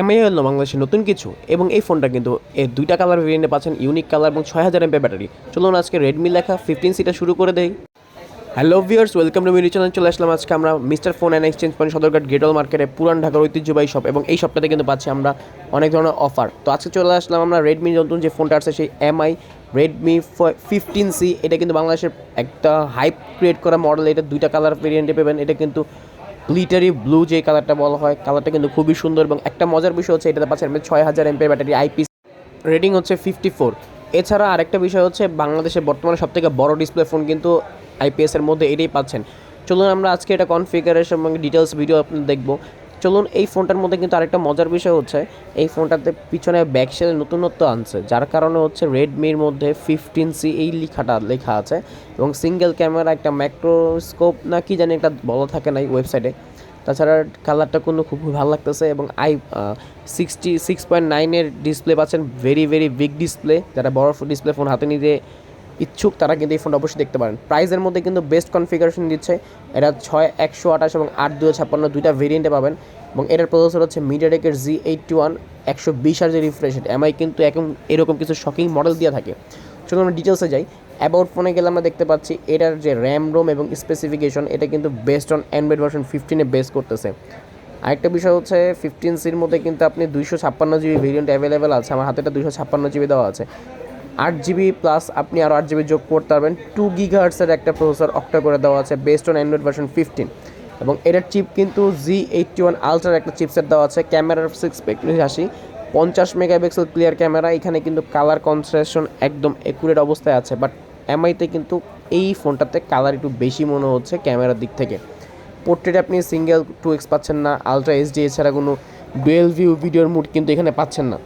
MI হলো বাংলাদেশের নতুন কিছু এবং এই ফোনটা কিন্তু এর দুইটা কালার ভেরিয়েন্টে পাচ্ছেন ইউনিক কালার এবং ছয় হাজার এমপে ব্যাটারি চলুন আজকে রেডমি লেখা ফিফটিন সিটা শুরু করে দেই। Hello viewers welcome to mini channel চলে আসলাম আজকে আমরা mister phone and exchange point Sadarghat গেটল মার্কেটে পুরান ঢাকার ঐতিহ্যবাহী শপ এবং এই শপটাতে কিন্তু পাচ্ছি আমরা অনেক ধরনের অফার তো আজকে চলে আসলাম আমরা রেডমি নতুন যে ফোনটা আছে সেই এমআই রেডমি ফিফটিন সি এটা কিন্তু বাংলাদেশের একটা হাইপ ক্রিয়েট করা মডেল এটা দুইটা কালার ভেরিয়েন্টে পাবেন। এটা কিন্তু গ্লিটারি ব্লু যে কালারটা বলা হয় কালারটা কিন্তু খুবই সুন্দর এবং একটা মজার বিষয় হচ্ছে এটাতে পাচ্ছেন ছয় হাজার এমপের ব্যাটারি আইপি রেটিং হচ্ছে ফিফটি ফোর এছাড়া আরেকটা বিষয় হচ্ছে বাংলাদেশে বর্তমানে সবথেকে বড় ডিসপ্লে ফোন কিন্তু আইপিএসের মধ্যে এটাই পাচ্ছেন। চলুন আমরা আজকে এটা কনফিগারেশন এবং ডিটেলস ভিডিও আপনি দেখব। চলুন এই ফোনটার মধ্যে কিন্তু আরেকটা মজার বিষয় হচ্ছে, এই ফোনটাতে পিছনে ব্যাকসেলে নতুনত্ব আনছে, যার কারণে হচ্ছে রেডমির মধ্যে ফিফটিন সি এই লেখাটা লেখা আছে এবং সিঙ্গেল ক্যামেরা একটা ম্যাক্রোস্কোপ না কি জানি একটা বলা থাকে না এই ওয়েবসাইটে তাছাড়া কালারটা কিন্তু খুব ভালো লাগতেছে এবং আই সিক্সটি সিক্স পয়েন্ট নাইনের ডিসপ্লে পাচ্ছেন ভেরি ভেরি বিগ ডিসপ্লে যারা বড় ডিসপ্লে ফোন হাতে নিতে ইচ্ছুক, তারা কিন্তু এই ফোনটা অবশ্যই দেখতে পারেন। প্রাইসের মধ্যে কিন্তু বেস্ট কনফিগারেশন দিচ্ছে। এটা ছয় একশো আঠাশ এবং আট দুশো ছাপ্পান্ন দুইটা ভেরিয়েন্টে পাবেন এবং এটার প্রসেসর হচ্ছে মিডিয়াটেকের জি এইটটি ওয়ান একশো বিশ আর যে রিফ্রেশ এমআই কিন্তু এখন এরকম কিছু শকিং মডেল দিয়ে থাকে। চলুন আমরা ডিটেলসে যাই। অ্যাবাউট ফোনে গেলে আমরা দেখতে পাচ্ছি, এটার যে র্যাম রোম এবং স্পেসিফিকেশন এটা কিন্তু বেস্ট অন অ্যান্ড্রয়েড ভার্সন ফিফটিনে বেস করতেছে। আরেকটা বিষয় হচ্ছে ফিফটিন সির মধ্যে কিন্তু আপনি দুইশো ছাপ্পান্ন জিবি ভেরিয়েন্ট অ্যাভেলেবেল আছে। আমার হাতে দুইশো ছাপ্পান্ন জিবি দেওয়া আছে। আট জিবি প্লাস আপনি আরও আট জিবি যোগ করতে পারবেন। টু গিগাহার্টসের একটা প্রসেসর অক্টা করে দেওয়া আছে based on Android version fifteen এবং এটার চিপ কিন্তু জি এইটটি ওয়ান আলট্রার একটা চিপসেট দেওয়া আছে ক্যামেরার সিক্স আসি পঞ্চাশ মেগাপিক্সেল ক্লিয়ার ক্যামেরা এখানে কিন্তু কালার কনসেশন একদম একুরেট অবস্থায় আছে। বাট এমআইতে কিন্তু এই ফোনটাতে কালার একটু বেশি মনে হচ্ছে ক্যামেরার দিক থেকে। পোর্ট্রেট আপনি সিঙ্গেল টু এক্স পাচ্ছেন না আলট্রা এইচডি এছাড়া কোনো ডুয়েল ভিউ ভিডিওর মুড কিন্তু এখানে পাচ্ছেন না।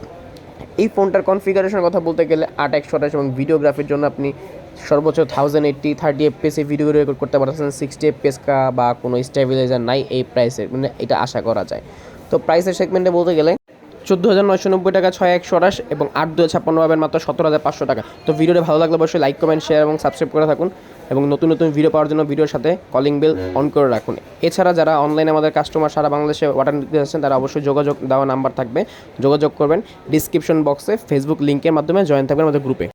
এই ফোনটার কনফিগারেশনের কথা বলতে গেলে আট একশো আঠাশ এবং ভিডিওগ্রাফির জন্য আপনি সর্বোচ্চ থাউজেন্ড এইট্টি থার্টি এফপিএসে ভিডিও রেকর্ড করতে পারতেছেন সিক্সটি এফপিএস কা বা কোনো স্টেবিলাইজার নাই এই প্রাইসের মানে এটা আশা করা যায়। তো প্রাইসের সেগমেন্টে বলতে গেলে চোদ্দ হাজার নয়শো নব্বই টাকা, ছয় একশো আঠাশ এবং আট দু ছাপ্পান্ন পাবেন মাত্র সতেরো হাজার পাঁচশো টাকা। তো ভিডিওটা ভালো লাগলে অবশ্যই লাইক কমেন্ট শেয়ার এবং সাবস্ক্রাইব করে থাকুন এবং নতুন নতুন ভিডিও পাওয়ার জন্য ভিডিওর সাথে কলিং বেল অন করে রাখুন। এছাড়া যারা অনলাইনে আমাদের কাস্টমার সারা বাংলাদেশে অর্ডার নিতে আসছেন তারা অবশ্যই যোগাযোগ দেওয়া নাম্বার থাকবে। যোগাযোগ করবেন ডিসক্রিপশন বক্সে ফেসবুক লিঙ্কের মাধ্যমে জয়েন থাকবেন আমাদের গ্রুপে